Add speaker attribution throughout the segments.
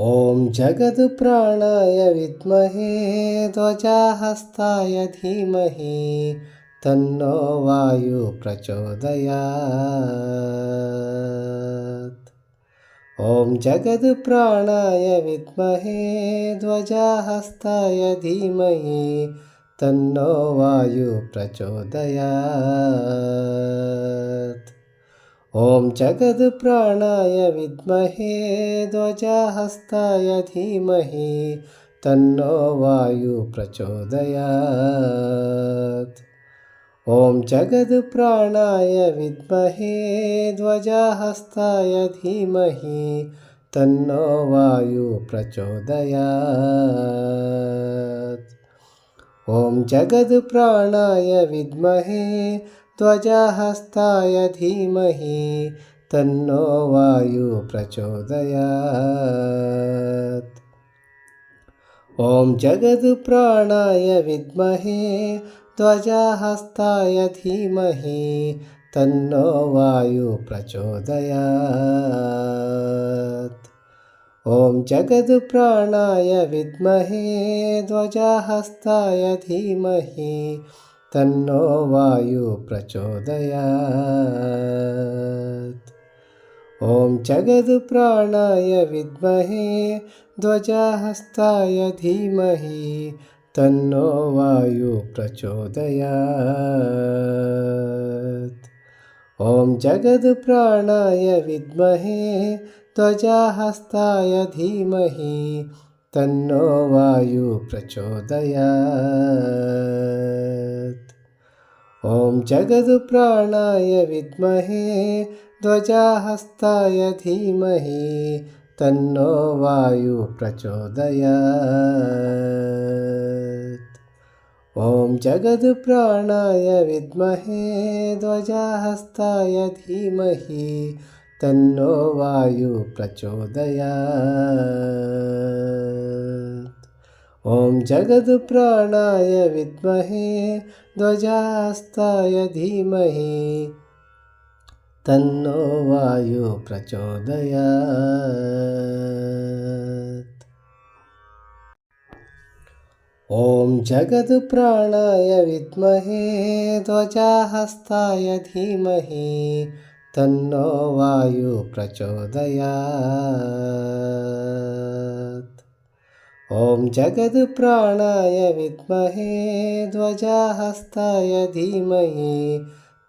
Speaker 1: ॐ जगत्प्राणाय विद्महे ध्वजाहस्ताय धीमहि तन्नो वायु प्रचोदयात्। ॐ जगत्प्राणाय विद्महे ध्वजाहस्ताय धीमहि तन्नो वायु प्रचोदयात् ॐ जगत्प्राणाय विद्महे ध्वजाहस्ताय धीमहि तन्नो वायु प्रचोदयात्। ॐ जगत्प्राणाय विद्महे ध्वजाहस्ताय धीमहि तन्नो वायु प्रचोदयात्। ॐ जगत्प्राणाय विद्महे ध्वजाहस्ताय धीमहि तन्नो वायु प्रचोदयात्। ॐ जगत्प्राणाय विद्महे ध्वजाहस्ताय धीमहि तन्नो वायु प्रचोदयात्। ॐ जगत्प्राणाय विद्महे ध्वजाहस्ताय धीमहि तन्नो वायु प्रचोदयात्। ॐ जगत्प्राणाय विद्महे ध्वजाहस्ताय धीमहि तन्नो वायु प्रचोदयात्। ॐ जगत्प्राणाय विद्महे ध्वजाहस्ताय धीमहि तन्नो वायु प्रचोदयात्। ॐ जगत्प्राणाय विद्महे ध्वजाहस्ताय धीमहि तन्नो वायु प्रचोदयात्। ॐ जगत्प्राणाय विद्महे ध्वजाहस्ताय धीमहि तन्नो वायु प्रचोदयात्। ॐ जगत्प्राणाय विद्महे ध्वजाहस्ताय धीमहि। तन्नो वायु प्रचोदयात्। ॐ जगत्प्राणाय विद्महे ध्वजाहस्ताय धीमहि तन्नो वायु प्रचोदयात्। ॐ जगत्प्राणाय विद्महे ध्वजाहस्ताय धीमहि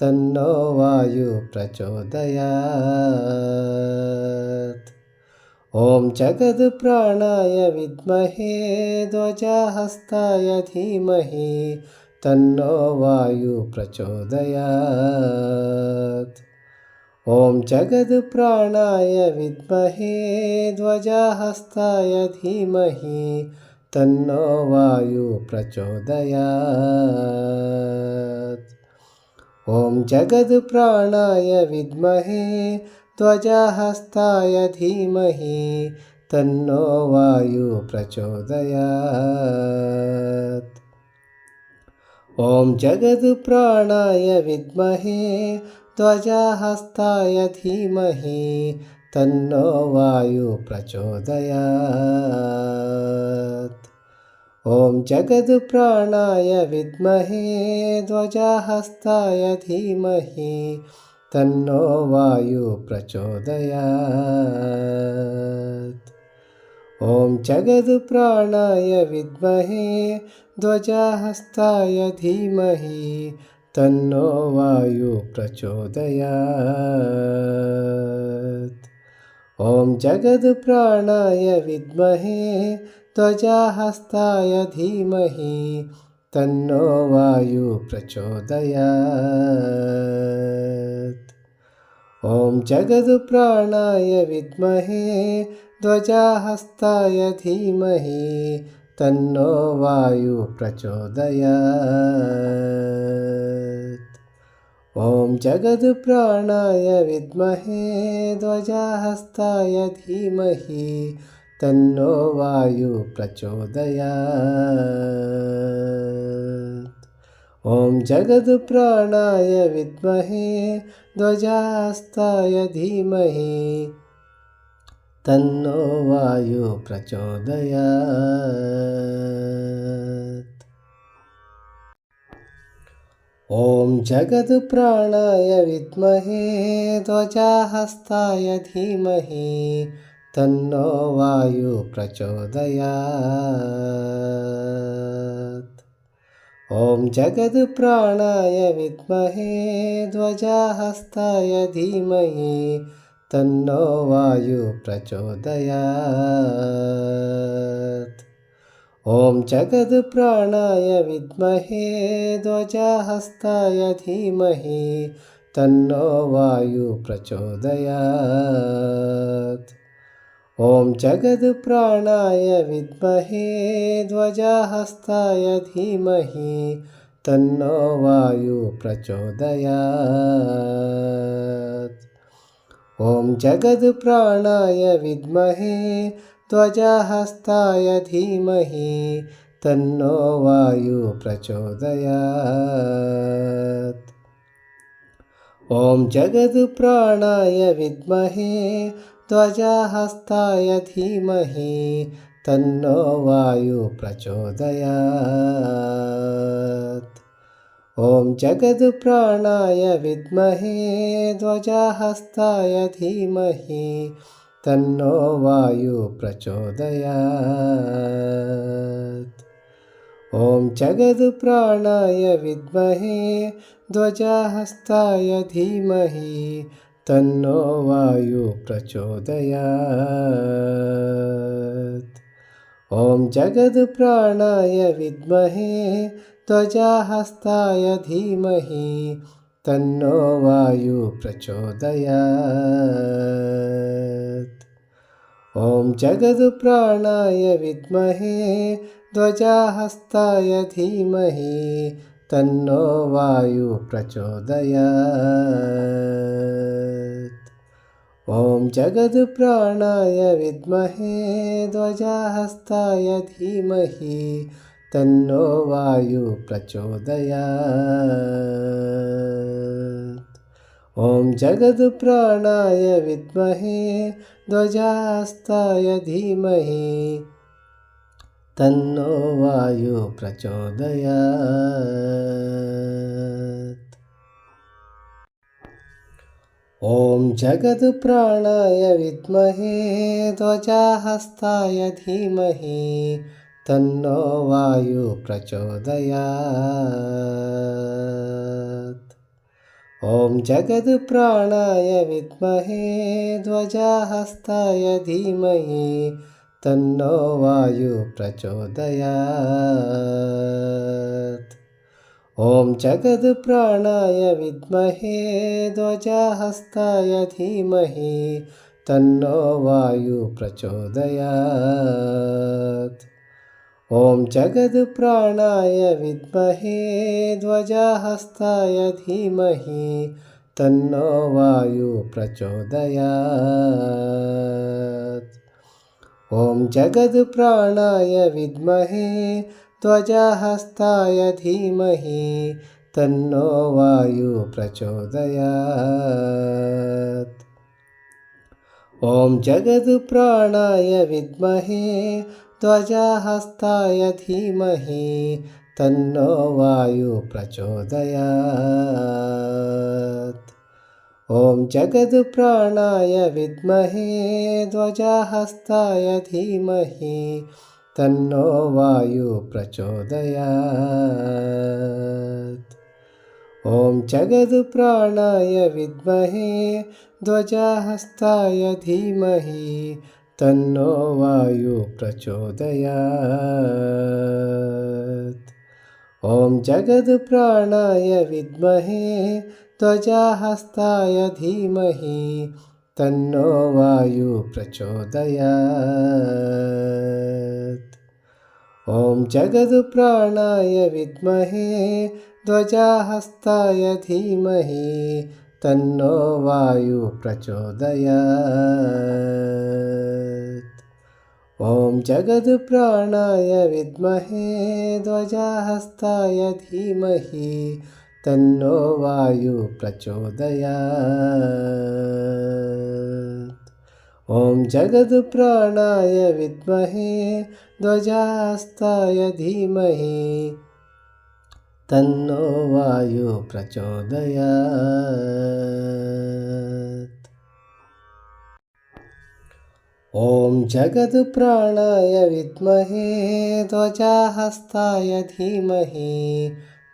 Speaker 1: तन्नो वायु प्रचोदयात्। ॐ जगत्प्राणाय विद्महे ध्वजाहस्ताय धीमहि तन्नो वायु प्रचोदयात् ॐ जगत्प्राणाय विद्महे ध्वजाहस्ताय धीमहि तन्नो वायु प्रचोदयात्। ॐ जगत्प्राणाय विद्महे ध्वजाहस्ताय धीमहि तन्नो वायु प्रचोदयात्। ॐ जगत्प्राणाय विद्महे ध्वजाहस्ताय धीमहि तन्नो वायु प्रचोदयात्। ॐ जगत्प्राणाय विद्महे ध्वजाहस्ताय धीमहि तन्नो वायु प्रचोदयात्। ॐ जगत्प्राणाय विद्महे ध्वजाहस्ताय धीमहि तन्नो वायु प्रचोदयात्। ॐ जगत्प्राणाय विद्महे ध्वजाहस्ताय धीमहि तन्नो वायु प्रचोदयात्। ॐ जगत्प्राणाय विद्महे ध्वजाहस्ताय धीमहि तन्नो वायु प्रचोदयात्। ॐ जगत्प्राणाय विद्महे ध्वजाहस्ताय धीमहि तन्नो वायु प्रचोदयात्। ॐ जगत्प्राणाय विद्महे ध्वजास्ताय धीमहि तन्नो वायु प्रचोदयात्। ॐ जगत्प्राणाय विद्महे ध्वजाहस्ताय धीमहि तन्नो वायु प्रचोदयात्। ॐ जगत्प्राणाय विद्महे ध्वजाहस्ताय धीमहि तन्नो वायु प्रचोदयात्। ॐ जगत्प्राणाय विद्महे ध्वजाहस्ताय धीमहि तन्नो वायु प्रचोदयात्। ॐ जगत्प्राणाय विद्महे ध्वजाहस्ताय धीमहि तन्नो वायु प्रचोदयात् ॐ जगत्प्राणाय विद्महे ध्वजाहस्ताय धीमहि तन्नो वायु प्रचोदयात्। ॐ जगत्प्राणाय विद्महे ध्वजाहस्ताय धीमहि तन्नो वायु प्रचोदयात् ॐ जगत्प्राणाय विद्महे ध्वजाहस्ताय धीमहि तन्नो वायु प्रचोदयात्। ॐ जगत्प्राणाय विद्महे ध्वजाहस्ताय धीमहि तन्नो वायु प्रचोदयात्। ॐ जगत्प्राणाय विद्महे ध्वजाहस्ताय धीमहि तन्नो वायु प्रचोदयात्। ॐ जगत्प्राणाय विद्महे ध्वजाहस्ताय धीमहि तन्नो वायु प्रचोदयात्। ॐ जगत्प्राणाय विद्महे ध्वजाहस्ताय धीमहि तन्नो वायु प्रचोदयात्। ॐ जगत्प्राणाय विद्महे ध्वजाहस्ताय धीमहि। तन्नो वायु प्रचोदयात्। ॐ जगत्प्राणाय विद्महे ध्वजाहस्ताय धीमहि तन्नो वायु प्रचोदयात्। ॐ जगत्प्राणाय विद्महे ध्वजाहस्ताय धीमहि तन्नो वायु प्रचोदयात्। ॐ जगत्प्राणाय विद्महे ध्वजाहस्ताय धीमहि तन्नो वायु प्रचोदयात् ॐ जगत्प्राणाय विद्महे ध्वजाहस्ताय धीमहि तन्नो वायु प्रचोदयात्। ॐ जगत्प्राणाय विद्महे ध्वजाहस्ताय धीमहि तन्नो वायु प्रचोदयात् ॐ जगत्प्राणाय विद्महे ध्वजाहस्ताय धीमहि तन्नो वायु प्रचोदयात्। ॐ जगत्प्राणाय विद्महे ध्वजाहस्ताय धीमहि तन्नो वायु प्रचोदयात्। ॐ जगत्प्राणाय विद्महे ध्वजाहस्ताय धीमहि तन्नो वायु प्रचोदयात्। ॐ जगत्प्राणाय विद्महे ध्वजाहस्ताय धीमहि तन्नो वायु प्रचोदयात्। ॐ जगत्प्राणाय विद्महे ध्वजाहस्ताय धीमहि तन्नो वायु प्रचोदयात्। ॐ जगत्प्राणाय विद्महे ध्वजाहस्ताय धीमहि तन्नो वायु प्रचोदयात्। ॐ जगत्प्राणाय विद्महे ध्वजास्ताय धीमहि तन्नो वायु प्रचोदयात्। ॐ जगत्प्राणाय विद्महे ध्वजाहस्ताय धीमहि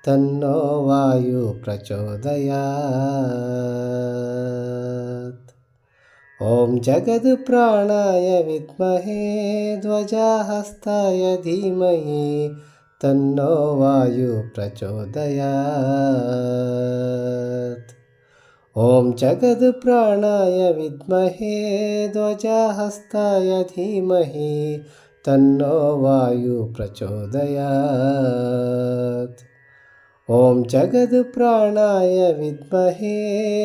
Speaker 1: तन्नो वायु प्रचोदयात्। ॐ जगत्प्राणाय विद्महे ध्वजाहस्ताय धीमहि तन्नो वायु प्रचोदयात्। ॐ जगत्प्राणाय विद्महे ध्वजाहस्ताय धीमहि तन्नो वायु प्रचोदयात्। ॐ जगत्प्राणाय विद्महे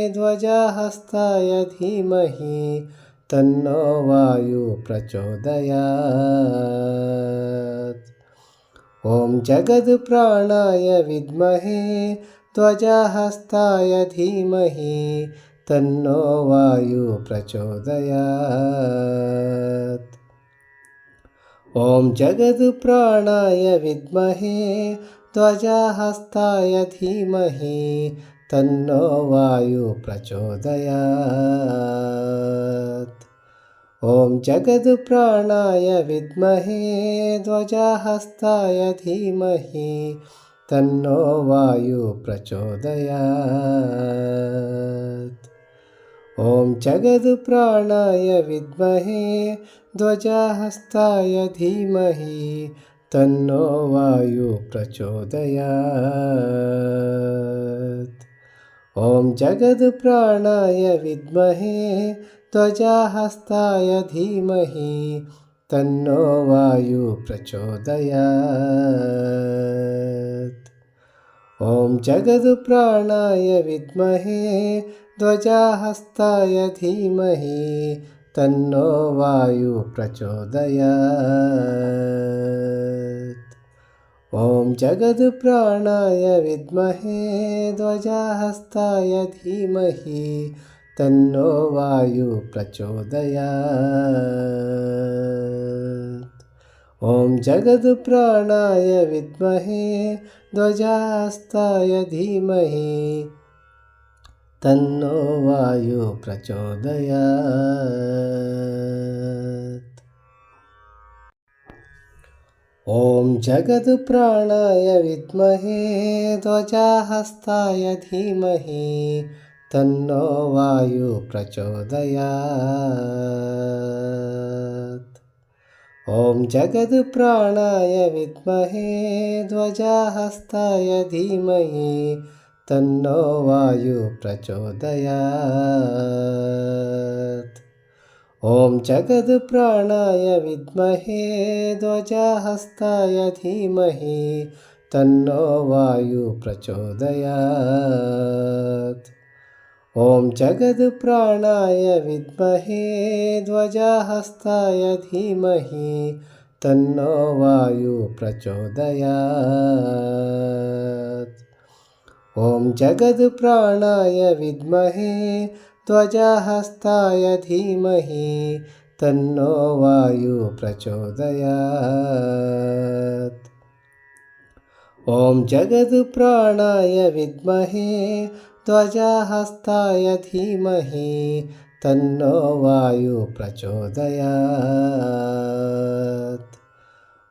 Speaker 1: ध्वजाहस्ताय धीमहि तन्नो वायु प्रचोदयात् ॐ जगत्प्राणाय विद्महे ध्वजाहस्ताय धीमहि तन्नो वायु प्रचोदयात्। ॐ जगत्प्राणाय विद्महे ध्वजाहस्ताय धीमहि तन्नो वायु प्रचोदयात् ॐ जगत्प्राणाय विद्महे ध्वजाहस्ताय धीमहि तन्नो वायु प्रचोदयात्। ॐ जगत्प्राणाय विद्महे ध्वजाहस्ताय धीमहि तन्नो वायु प्रचोदयात्। ॐ जगत्प्राणाय विद्महे ध्वजाहस्ताय धीमहि तन्नो वायु प्रचोदयात्। ॐ जगत्प्राणाय विद्महे ध्वजाहस्ताय धीमहि तन्नो वायु प्रचोदयात्। ॐ जगत्प्राणाय विद्महे ध्वजाहस्ताय धीमहि तन्नो वायु प्रचोदयात्। ॐ जगत्प्राणाय विद्महे ध्वजास्ताय धीमहि। तन्नो वायु प्रचोदयात्। ॐ जगत्प्राणाय विद्महे ध्वजाहस्ताय धीमहि तन्नो वायु प्रचोदयात्। ॐ जगत्प्राणाय विद्महे ध्वजाहस्ताय धीमहि तन्नो वायु प्रचोदयात्। ॐ जगत्प्राणाय विद्महे ध्वजाहस्ताय धीमहि तन्नो वायु प्रचोदयात् ॐ जगत्प्राणाय विद्महे ध्वजाहस्ताय धीमहि तन्नो वायु प्रचोदयात्। ॐ जगत्प्राणाय विद्महे ध्वजाहस्ताय धीमहि तन्नो वायु प्रचोदयात् ॐ जगत्प्राणाय विद्महे ध्वजाहस्ताय धीमहि तन्नो वायु प्रचोदयात्।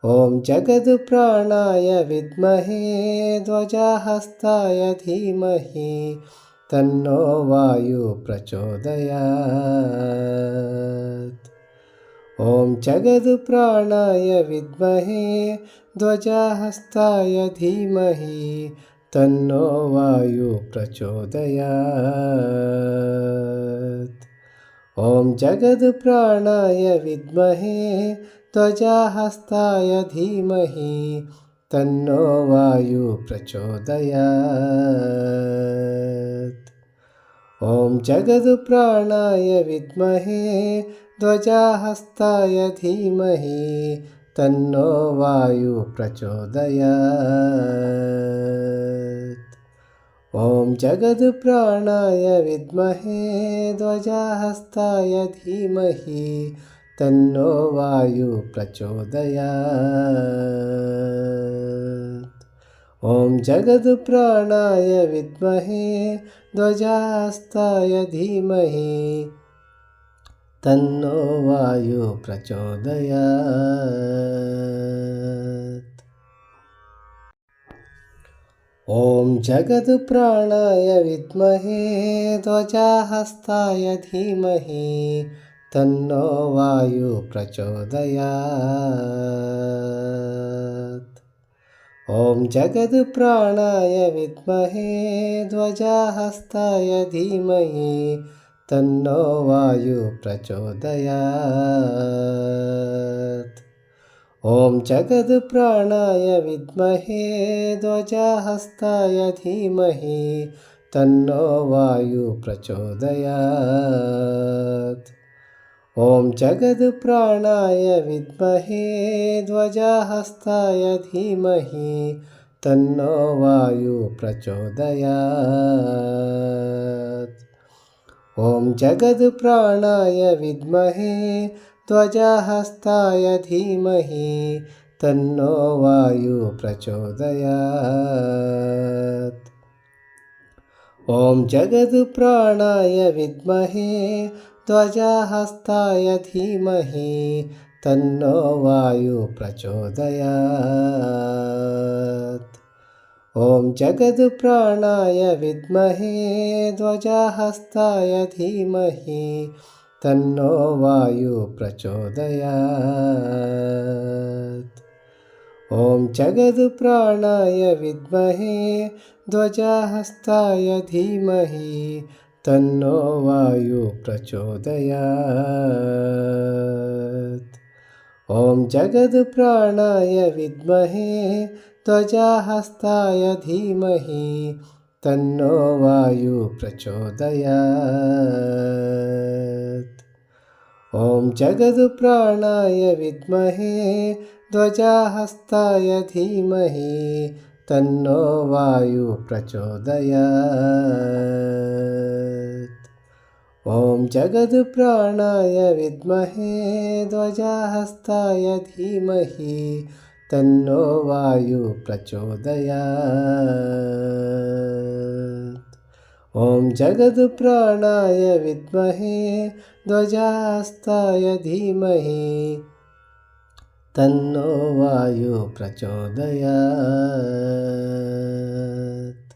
Speaker 1: ॐ जगत्प्राणाय विद्महे ध्वजाहस्ताय धीमहि तन्नो वायु प्रचोदयात्। ॐ जगत्प्राणाय विद्महे ध्वजाहस्ताय धीमहि तन्नो वायु प्रचोदयात्। ॐ जगत्प्राणाय विद्महे ध्वजाहस्ताय धीमहि तन्नो वायु प्रचोदयात्। ॐ जगत्प्राणाय विद्महे ध्वजाहस्ताय धीमहि तन्नो वायु प्रचोदयात्। ॐ जगत्प्राणाय विद्महे ध्वजाहस्ताय धीमहि तन्नो वायु प्रचोदयात्। ॐ जगत्प्राणाय विद्महे ध्वजाहस्ताय धीमहि तन्नो वायु प्रचोदयात् ॐ जगत्प्राणाय विद्महे ध्वजाहस्ताय धीमहि तन्नो वायु प्रचोदयात् ॐ जगत्प्राणाय विद्महे ध्वजाहस्ताय धीमहि तन्नो वायु प्रचोदयात्। ॐ जगत्प्राणाय विद्महे ध्वजाहस्ताय धीमहि तन्नो वायु प्रचोदयात्। ॐ जगत्प्राणाय विद्महे ध्वजाहस्ताय धीमहि तन्नो वायु प्रचोदयात् ॐ जगत्प्राणाय विद्महे ध्वजाहस्ताय धीमहि तन्नो वायु प्रचोदयात्। ॐ जगत्प्राणाय विद्महे ध्वजाहस्ताय धीमहि तन्नो वायु प्रचोदयात् ॐ जगत्प्राणाय विद्महे ध्वजाहस्ताय धीमहि तन्नो वायु प्रचोदयात्। ॐ जगत्प्राणाय विद्महे ध्वजाहस्ताय धीमहि तन्नो वायु प्रचोदयात्। ॐ जगत्प्राणाय विद्महे ध्वजाहस्ताय धीमहि तन्नो वायु प्रचोदयात्। ॐ जगत्प्राणाय विद्महे ध्वजाहस्ताय धीमहि तन्नो वायु प्रचोदयात्। ॐ जगत्प्राणाय विद्महे ध्वजाहस्ताय धीमहि तन्नो वायु प्रचोदयात्। ॐ जगत्प्राणाय विद्महे ध्वजाहस्ताय धीमहि। तन्नो वायु प्रचोदयात्।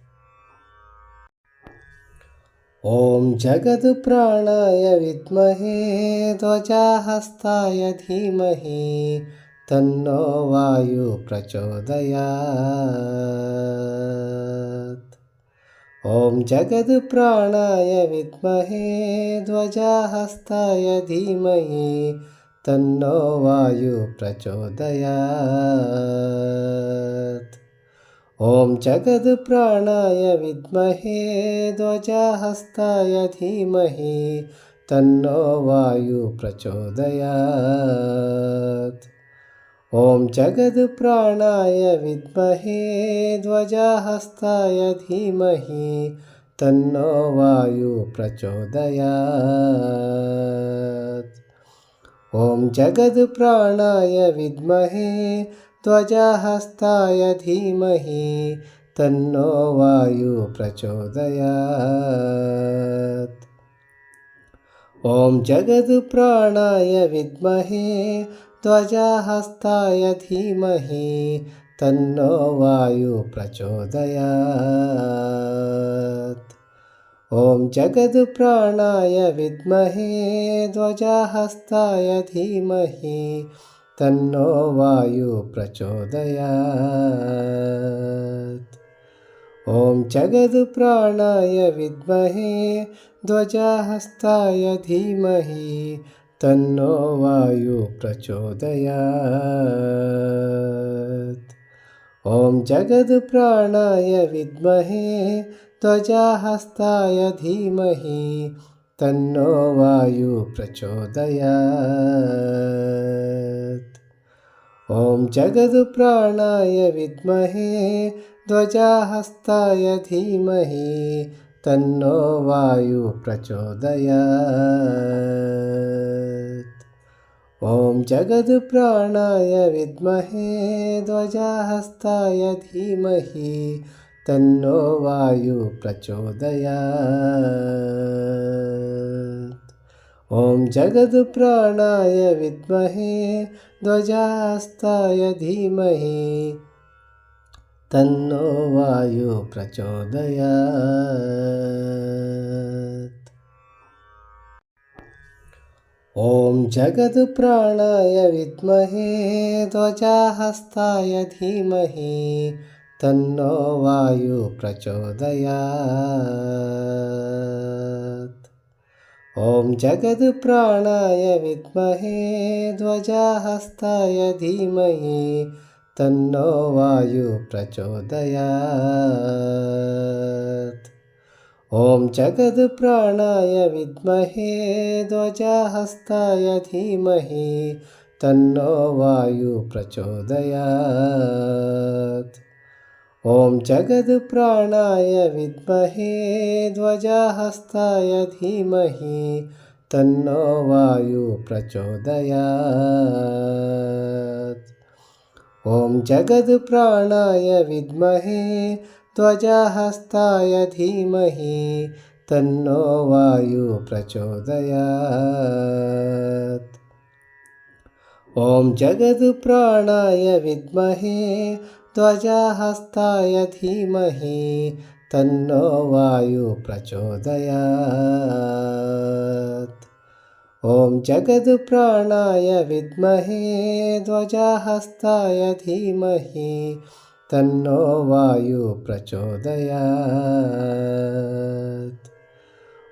Speaker 1: ॐ जगत्प्राणाय विद्महे ध्वजाहस्ताय धीमहि तन्नो वायु प्रचोदयात्। ॐ जगत्प्राणाय विद्महे ध्वजाहस्ताय धीमहि तन्नो वायु प्रचोदयात्। ॐ जगत्प्राणाय विद्महे ध्वजाहस्ताय धीमहि तन्नो वायु प्रचोदयात् ॐ जगत्प्राणाय विद्महे ध्वजाहस्ताय धीमहि तन्नो वायु प्रचोदयात्। ॐ जगत्प्राणाय विद्महे ध्वजाहस्ताय धीमहि तन्नो वायु प्रचोदयात्। ॐ जगत्प्राणाय विद्महे ध्वजाहस्ताय धीमहि तन्नो वायु प्रचोदयात्। ॐ जगत्प्राणाय विद्महे ध्वजाहस्ताय धीमहि तन्नो वायु प्रचोदयात्। ॐ जगत्प्राणाय विद्महे ध्वजाहस्ताय धीमहि तन्नो वायु प्रचोदयात्। ॐ जगत्प्राणाय विद्महे ध्वजाहस्ताय धीमहि तन्नो वायु प्रचोदयात्। ॐ जगत्प्राणाय विद्महे ध्वजाहस्ताय धीमहि तन्नो वायु प्रचोदयात् ॐ जगत्प्राणाय विद्महे ध्वजाहस्ताय धीमहि, तन्नो वायु प्रचोदयात्। ॐ जगत्प्राणाय विद्महे ध्वजाहस्ताय धीमहि, तन्नो वायु प्रचोदयात्। ॐ जगत्प्राणाय विद्महे ध्वजाहस्ताय धीमहि तन्नो वायु प्रचोदयात्। ॐ जगत्प्राणाय विद्महे ध्वजाहस्ताय धीमहि तन्नो वायु प्रचोदयात् ॐ जगत्प्राणाय विद्महे ध्वजाहस्ताय धीमहि तन्नो वायु प्रचोदयात्। ॐ जगत्प्राणाय विद्महे ध्वजाहस्ताय धीमहि तन्नो वायु प्रचोदयात्। ॐ जगत्प्राणाय विद्महे ध्वजाहस्ताय धीमहि तन्नो वायु प्रचोदयात्। ॐ जगत्प्राणाय विद्महे ध्वजाहस्ताय धीमहि तन्नो वायु प्रचोदयात्। ॐ जगत्प्राणाय विद्महे ध्वजाहस्ताय धीमहि तन्नो वायु प्रचोदयात्।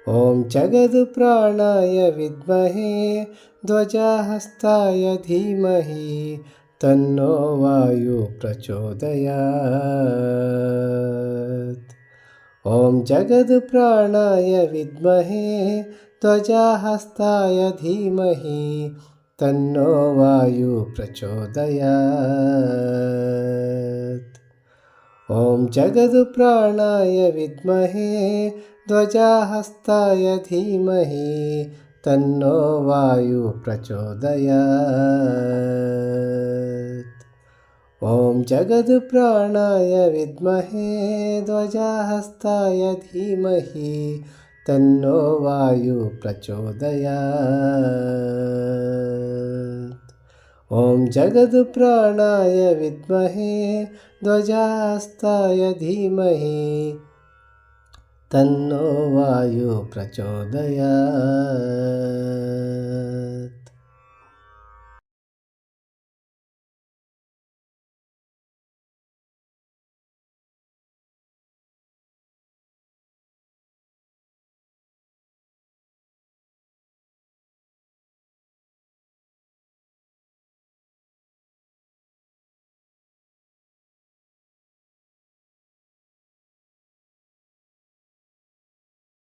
Speaker 1: ॐ जगत्प्राणाय विद्महे ध्वजाहस्ताय धीमहि तन्नो वायु प्रचोदयात्। ॐ जगत्प्राणाय विद्महे ध्वजाहस्ताय धीमहि तन्नो वायु प्रचोदयात् ॐ जगत्प्राणाय विद्महे ध्वजाहस्ताय धीमहि तन्नो वायु प्रचोदयात् ॐ जगत्प्राणाय विद्महे ध्वजाहस्ताय धीमहि तन्नो वायु प्रचोदयात्। ॐ जगत्प्राणाय विद्महे ध्वजाहस्ताय धीमहि। तन्नो वायु प्रचोदयात्